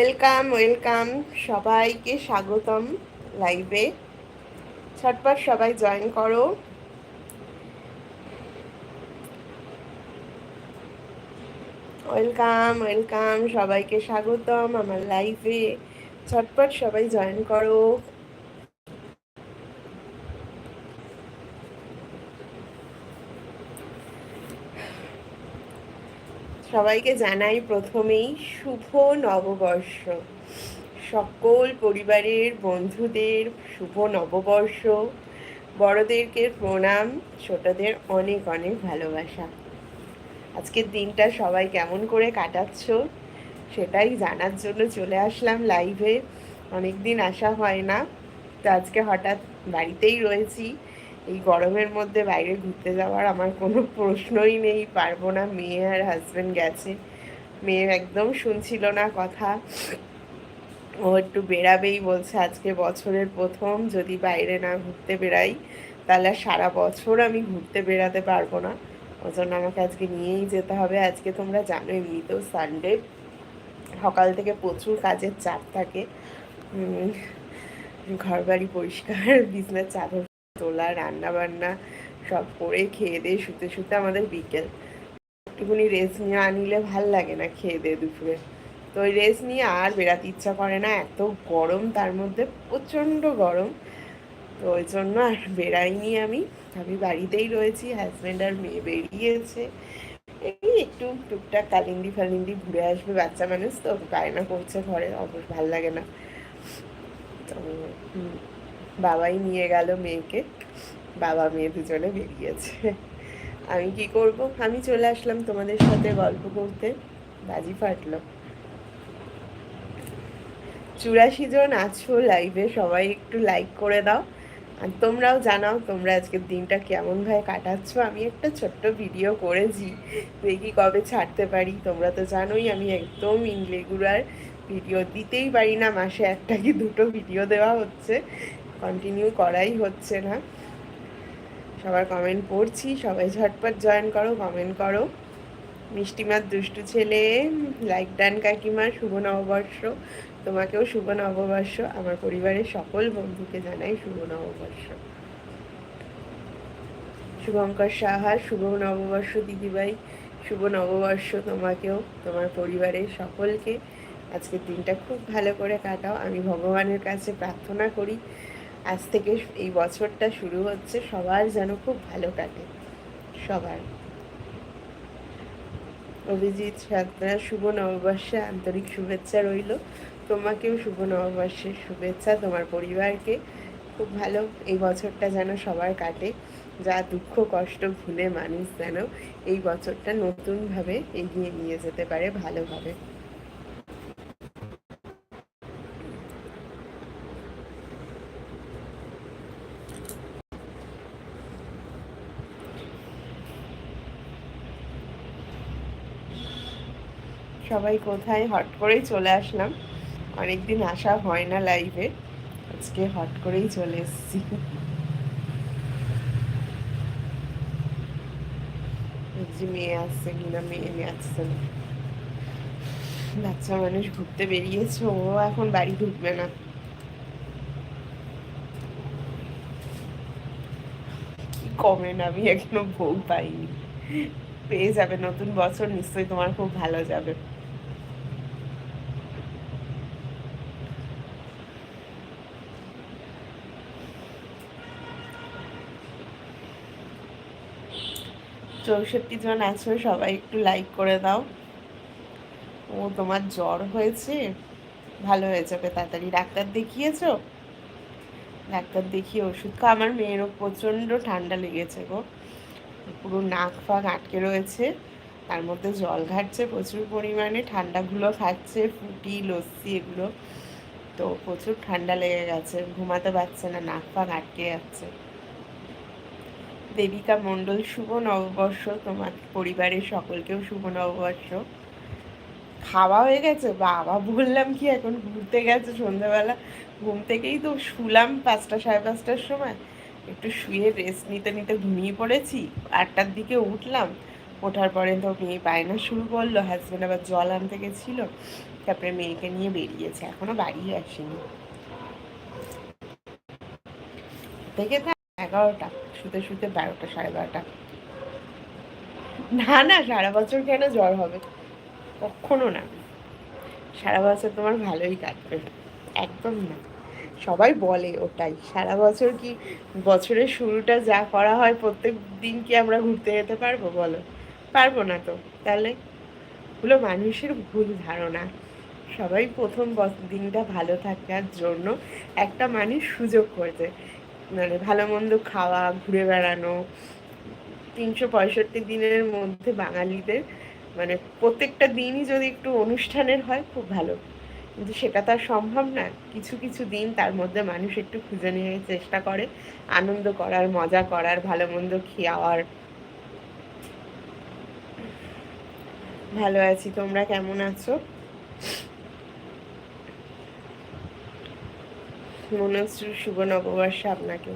Welcome welcome সবাইকে স্বাগতম লাইভে। ছটপট সবাই জয়েন করো। ওয়েলকাম ওয়েলকাম সবাইকে স্বাগতম আমার লাইভে। ছটপট সবাই জয়েন করো। সবাইকে জানাই প্রথমেই শুভ নববর্ষ। সকল পরিবারের বন্ধুদের শুভ নববর্ষ। বড়দেরকে প্রণাম, ছোটদের অনেক অনেক ভালোবাসা। আজকের দিনটা সবাই কেমন করে কাটাচ্ছ সেটাই জানার জন্য চলে আসলাম লাইভে। অনেক দিন আসা হয় না, তো আজকে হঠাৎ বাড়িতেই রয়েছি। এই গরমের মধ্যে বাইরে ঘুরতে যাওয়ার আমার কোনো প্রশ্নই নেই, পারব না। মেয়ে আর হাজব্যান্ড গেছে। মেয়ে একদম শুনছিল না কথা। ও একটু বেরাবেই বলছে, আজকে বছরের প্রথম, যদি বাইরে না ঘুরতে বেরাই তাহলে সারা বছর আমি ঘুরতে বেরাতে পারব না। ওই জন্য আমাকে আজকে নিয়েই যেতে হবে। আজকে তোমরা জানো, এমনিতেও সানডে সকাল থেকে প্রচুর কাজের চাপ থাকে। ঘর বাড়ি পরিষ্কার বিছনার চাদর তোলা রান্না বান্না সব করে খেয়ে দিয়ে শুতে শুতে আমাদের বিকেল। একটুখানি রেস্ট নিয়ে আনিলে ভালো লাগে না খেয়ে দিয়ে দুপুরে। তো ওই রেস্ট নিয়ে আর বেড়াতে ইচ্ছা করে না, এত গরম তার মধ্যে, প্রচণ্ড গরম। তো ওই জন্য আর বেড়াইনি আমি। আমি বাড়িতেই রয়েছি হাজব্যান্ড আর মেয়ে বেরিয়েছে। এই একটু টুকটাক কালিন্দি ফালিন্দি ঘুরে আসবে বাচ্চা মানুষ, তো বায়না করছে ঘরে, অবশ্য ভালো লাগে না। তো বাবাই নিয়ে গেল মেয়েকে। বাবা মেয়ে দুজনে বেরিয়েছে। আমি কি করব? আমি চলে আসলাম তোমাদের সাথে গল্প করতে। বাজি ফাটলো। চুরাশি জন আছো লাইভে সবাই একটু লাইক করে দাও। আর তোমরাও জানাও তোমরা আজকের দিনটা কেমনভাবে কাটাচ্ছ। আমি একটা ছোট্ট ভিডিও করেছি। দেখি কবে ছাড়তে পারি। তোমরা তো জানোই আমি একদম ইনরেগুলার ভিডিও দিতেই পারি না। মাসে একটা কি দুটো ভিডিও দেওয়া হচ্ছে। কন্টিনিউ করাই হচ্ছে না। সবার কমেন্ট পড়ছি, সবাই ঝটপট জয়েন করো কমেন্ট করো। মিষ্টিমার দুষ্টু ছেলে লাইক ডান কাকিমা শুভ নববর্ষ। তোমাকেও শুভ নববর্ষ, আমার পরিবারের সকল বন্ধুকে জানাই শুভ নববর্ষ। শুভঙ্কর সাহা, শুভ নববর্ষ দিদিভাই, শুভ নববর্ষ তোমাকেও, তোমার পরিবারের সকলকে। আজকের দিনটা খুব ভালো করে কাটাও। আমি ভগবানের কাছে প্রার্থনা করি আজ থেকে এই বছরটা শুরু হচ্ছে, সবার যেন খুব ভালো কাটে, সবার। অভিজিৎ সাতরা, শুভ নববর্ষে আন্তরিক শুভেচ্ছা রইল। তোমাকেও শুভ নববর্ষের শুভেচ্ছা, তোমার পরিবারকে। খুব ভালো এই বছরটা যেন সবার কাটে, যা দুঃখ, কষ্ট, ভুলে মানুষ যেন এই বছরটা নতুনভাবে এগিয়ে নিয়ে যেতে পারে ভালোভাবে। সবাই কোথায়? হট করেই চলে আসলাম। অনেকদিন আসা হয় না লাইভে আজকে হট করেই চলে এসেছি। মেয়ে আসছে কিনা মেয়ে নিয়ে আসছে বাচ্চা মানুষ ঘুরতে বেরিয়েছে, ও এখন বাড়ি ঢুকবে না। কি কমেন আমি এখনও ভোগ পাইনি। পেয়ে যাবে নতুন বছর, নিশ্চয়ই তোমার খুব ভালো যাবে। চৌষট্টি জন আছো, সবাই একটু লাইক করে দাও। ও, তোমার জ্বর হয়েছে? ভালো হয়ে যাবে, তাড়াতাড়ি ডাক্তার দেখিয়েছ? ডাক্তার দেখিয়ে ওষুধ খা আমার মেয়েরও প্রচণ্ড ঠান্ডা লেগেছে গো। পুরো নাক ফাঁক আটকে রয়েছে। তার মধ্যে জল ঘাটছে প্রচুর পরিমাণে, ঠান্ডাগুলো খাচ্ছে, ফুটি, লস্যি এগুলো। তো প্রচুর ঠান্ডা লেগে গেছে, ঘুমাতে পারছে না, নাক ফাঁক আটকে যাচ্ছে। দেবিকা মণ্ডল, শুভ নববর্ষ। তোমার পরিবারের সকলকেও শুভ নববর্ষ। খাওয়া হয়ে গেছে? বাবা, বললাম কি, এখন ঘুরতে গেছে সন্ধ্যাবেলা। ঘুম থেকেই তো শুলাম পাঁচটা, সাড়ে পাঁচটার সময়। একটু শুয়ে রেস্ট নিতে নিতে ঘুমিয়ে পড়েছি। আটটার দিকে উঠলাম। ওঠার পরে তো মেয়ে বায়না শুরু করল হাজব্যান্ড আবার জল আনতে গেছিল। তারপরে মেয়েকে নিয়ে বেরিয়েছে। এখনও বাড়ি আসেনি। থেকে। এগারোটা, শুতে শুতে বারোটা, সাড়ে বারোটা। না না সারা বছর কেন জ্বর হবে? কখনো না। সারা বছর তোমার ভালোই কাটবে। একদম না। সবাই বলে ওটাই। সারা বছর কি বছরের শুরুটা যা করা হয়, প্রত্যেক দিন কি আমরা ঘুরতে যেতে পারব বলো? পারব না তো। তাহলে হলো মানুষের ভুল ধারণা। সবাই প্রথম দিনটা ভালো থাকার জন্য একটা মানুষ সুযোগ করছে মানে ভালো মন্দ খাওয়া, ঘুরে বেড়ানো, তিনশো পঁয়ষট্টি দিনের মধ্যে বাঙালিদের মানে প্রত্যেকটা দিনই যদি একটু অনুষ্ঠানের হয়, খুব ভালো। কিন্তু সেটা তো আর সম্ভব না। কিছু কিছু দিন তার মধ্যে মানুষ একটু খুঁজে নিয়ে চেষ্টা করে। আনন্দ করার, মজা করার, ভালো মন্দ খাওয়ার। ভালো আছি, তোমরা কেমন আছো? মনে শুভ নববর্ষ আপনাকে।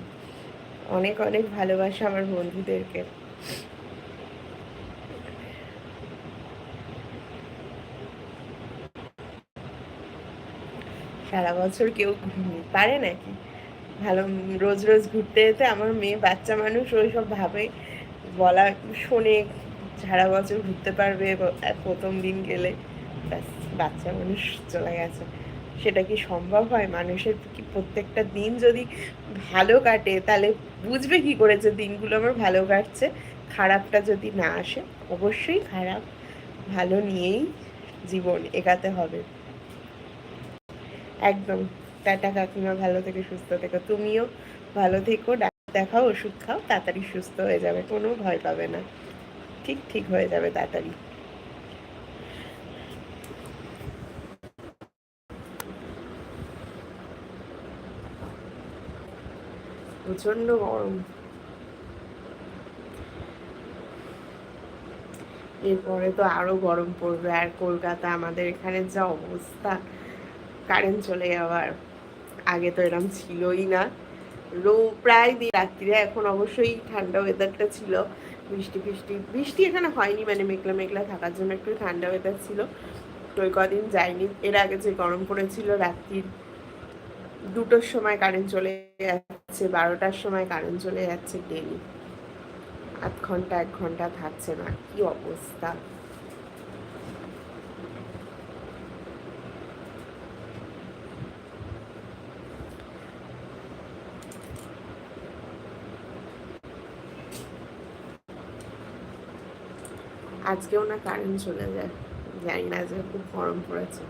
অনেক অনেক ভালোবাসা আমার বন্ধুদেরকে। সারা বছর কেউ পারে নাকি? ভালো রোজ রোজ ঘুরতে যেতে আমার মেয়ে, বাচ্চা মানুষ ওই সব ভাবে বলা, শোনে সারা বছর ঘুরতে পারবে, প্রথম দিন গেলে। বাচ্চা মানুষ চলে গেছে। সেটা কি সম্ভব হয়? মানুষের কি প্রত্যেকটা দিন যদি ভালো কাটে, তাহলে বুঝবে কি করে যে দিনগুলো আমার ভালো কাটছে? খারাপটা যদি না আসে, অবশ্যই খারাপ। ভালো নিয়েই জীবন এগাতে হবে। একদম। টাটা কাকিমা, ভালো থেকে, সুস্থ থেকো। তুমিও ভালো থেকো। ডাক্তার দেখাও, ওষুধ খাও, তাড়াতাড়ি সুস্থ হয়ে যাবে। কোনো ভয় পাবে না। ঠিক ঠিক হয়ে যাবে তাড়াতাড়ি। প্রচণ্ড গরম। এরপরে তো আরও গরম পড়বে আর কলকাতা, আমাদের এখানে যা অবস্থা কারেন্ট চলে যাওয়ার আগে তো এরম ছিলই না। রো, প্রায় দিন রাত্রিরে, এখন অবশ্যই ঠান্ডা ওয়েদারটা ছিল। বৃষ্টি, ফিষ্টি, বৃষ্টি এখানে হয়নি মানে মেঘলা মেঘলা থাকার জন্য একটু ঠান্ডা ওয়েদার ছিল। তো কদিন যায়নি এর আগে যে গরম পড়েছিল রাত্রির দুটোর সময় কারেন্ট চলে যাচ্ছে, বারোটার সময় কারেন্ট চলে যাচ্ছে ডেলি আধ ঘণ্টা, এক ঘণ্টা থাকছে না, কি অবস্থা? আজকেও না কারেন্ট চলে যায়, জানি না যে খুব গরম পড়েছে।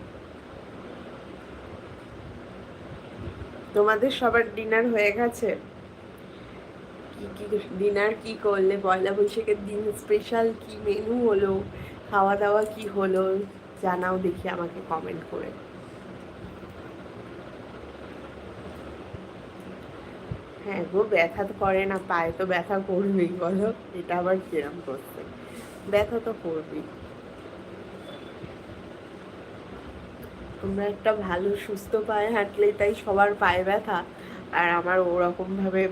তোমাদের সবার ডিনার হয়ে গেছে? কি কি ডিনার কি করলে? পয়লা বৈশাখের দিন স্পেশাল কি মেনু হলো? খাওয়া দাওয়া কি হলো? জানাও দেখি আমাকে কমেন্ট করে। হ্যাঁ গো, ব্যথা তো করে না, পায়ে তো ব্যথা করবেই, বলো। এটা আবার কিরম করছে? ব্যথা তো করবেই। তোমরা একটা ভালো, সুস্থ পায়ে হাঁটলে তাই সবার পায়ে ব্যথা। আর আমার ওরকমভাবে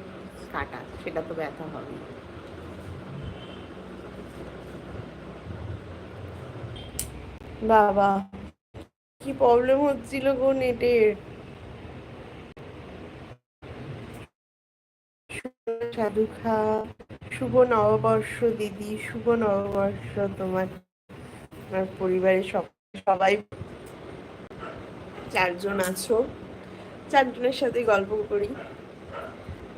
কাটা, সেটা তো ব্যথা হবে বাবা, কি প্রবলেম হচ্ছিল গো নেটের সাধুখা, শুভ নববর্ষ দিদি, শুভ নববর্ষ তোমার পরিবারের সব, সবাই চারজন আছো। চারজনের সাথে গল্প করি।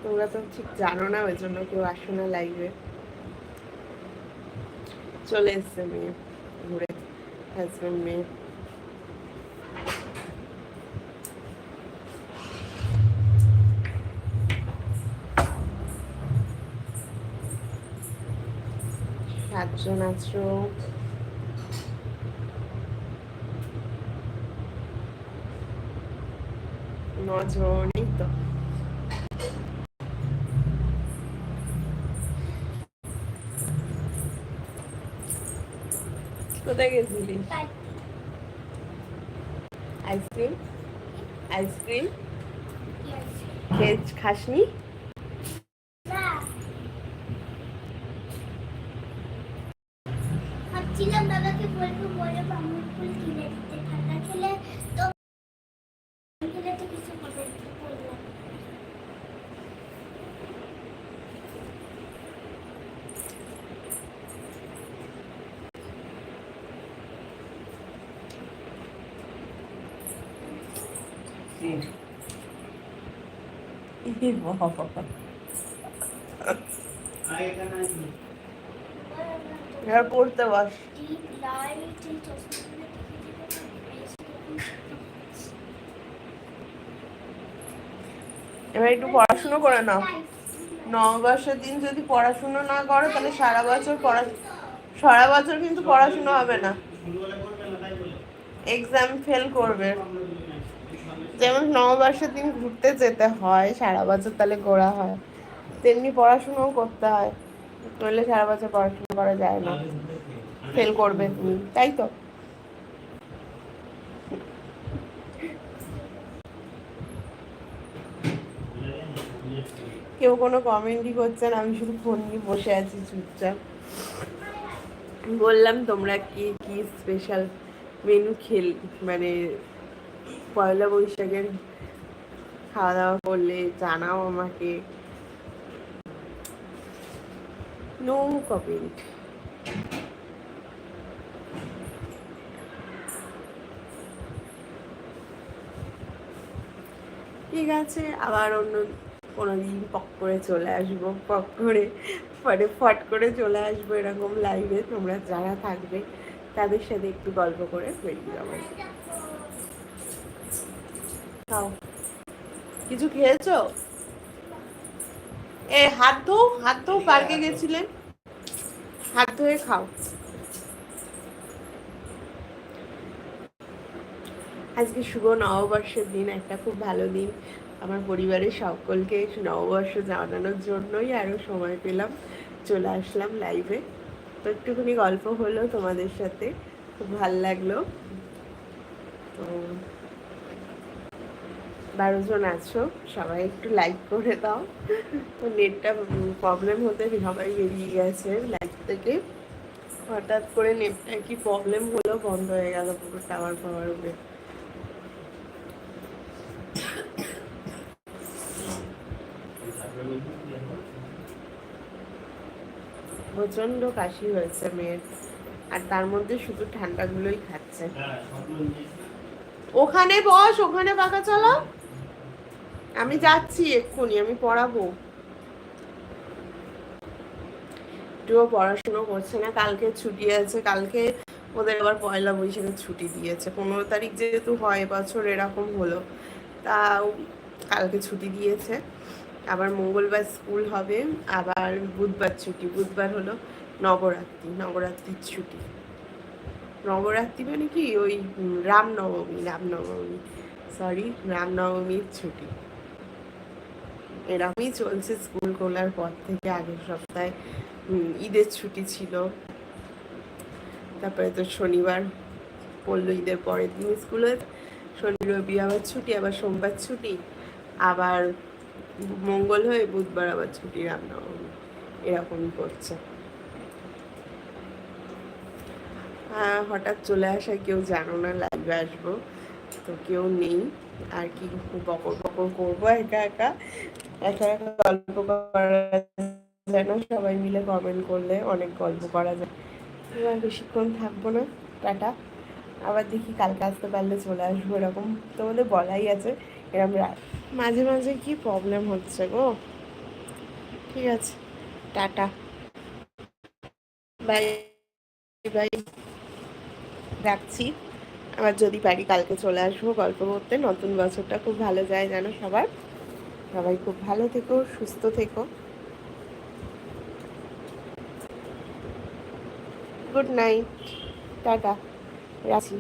তোমরা তো ঠিক জানো না ওই জন্য কেউ আসো না লাইভে চলে এসছে মেয়ে, ঘুরে হাজব্যান্ড মেয়ে। সাতজন আছো। নজন এই তো কোথায় গেছিলি আইসক্রিম আইসক্রিম খেয়ে খাসনি ভাবছিলাম দাদাকে বলব বলে বামুন ফুল কিনে দিতে ঠান্ডা খেলে এবার পড়তে এবার একটু পড়াশুনো করে নাও। নববর্ষের দিন যদি পড়াশুনো না করো, তাহলে সারা বছর পড়া, সারা বছর কিন্তু পড়াশুনো হবে না। এক্সাম ফেল করবে। যেমন নববর্ষের দিন ঘুরতে যেতে হয়, সারা বছর তাহলে ঘোরা হয়। তেমনি পড়াশুনোও করতে হয়। নইলে সারা বছর পড়াশোনা করা যায় না। ফেল করবে তুমি, তাই তো? কেউ কোনো কমেন্টই করছে না, আমি শুধু ফোন নিয়ে বসে আছি চুপচাপ। বললাম, তোমরা কি কি স্পেশাল মেনু খেল মানে পয়লা বৈশাখের খাওয়া দাওয়া করলে জানাও আমাকে। নো কমেন্ট ঠিক আছে, আবার অন্য কোনো দিন পক করে চলে আসব, পক করে মানে ফট করে চলে আসব এরকম লাইভে তোমরা যারা থাকবে, তাদের সাথে একটু গল্প করে বেরিয়ে যাব। খাও। কিছু খেয়েছো? এ, হাত ধো হাত ধো, পার্কে গেছিলেন হাত ধুয়ে খাও। আজকে শুভ নববর্ষের দিন, একটা খুব ভালো দিন। আমার পরিবারের সকলকে নববর্ষ জানানোর জন্যই আরও সময় পেলাম। চলে আসলাম লাইভে তো একটুখানি গল্প হলো তোমাদের সাথে। খুব ভালো লাগল। তো বারো জন আছো সবাই একটু লাইক করে দাও। নেটটা প্রবলেম হতে সবাই বেরিয়ে গেছে লাইভ থেকে। হঠাৎ করে নেটটা কি প্রবলেম হলো বন্ধ হয়ে গেল পুরো টাওয়ার পাওয়ার উপরে প্রচণ্ড কাশি হয়েছে মেয়ের। আর তার মধ্যে শুধু ঠান্ডাগুলোই খাচ্ছে। ওখানে বস ওখানে পাকা চালাও আমি যাচ্ছি এক্ষুনি, আমি পড়াবো। একটুও পড়াশুনো করছে না, কালকে ছুটি আছে, কালকে ওদের আবার পয়লা বৈশাখে ছুটি দিয়েছে। পনেরো তারিখ যেহেতু হয় বছর এরকম হলো। তা কালকে ছুটি দিয়েছে। আবার মঙ্গলবার স্কুল হবে, আবার বুধবার ছুটি। বুধবার হলো নবরাত্রি, নবরাত্রির ছুটি। নবরাত্রি মানে কি? ওই রামনবমী রামনবমী সরি রামনবমীর ছুটি। এরকমই চলছে স্কুল খোলার পর থেকে আগের সপ্তাহে ঈদের ছুটি ছিল। তারপরে তো শনিবার, পড়ল ঈদের পরের দিন স্কুলে শনি, রবি আবার ছুটি, আবার সোমবার ছুটি, আবার মঙ্গল হয়ে বুধবার আবার ছুটি, রান্না এরকমই করছে। হঠাৎ চলে আসায় কেউ জানো না লাইভে আসব। তো কেউ নেই, আর কি বকর বকর করব একা একা। একা গল্প করা যায় না। সবাই মিলে কমেন্ট করলে অনেক গল্প করা যায়। এবার বেশিক্ষণ থাকব না। টাটা। আবার দেখি কালকে আসতে পারলে চলে আসব এরকম। তোমাদের বলাই আছে এরকম মাঝে মাঝে কি প্রবলেম হচ্ছে গো? ঠিক আছে। টাটা। বাই বাই রাখছি। আবার যদি পারি কালকে চলে আসব গল্প করতে। নতুন বছরটা খুব ভালো যায় জানো সবার। সবাই খুব ভালো থেকো সুস্থ থেকো। Good night tata. রাখি।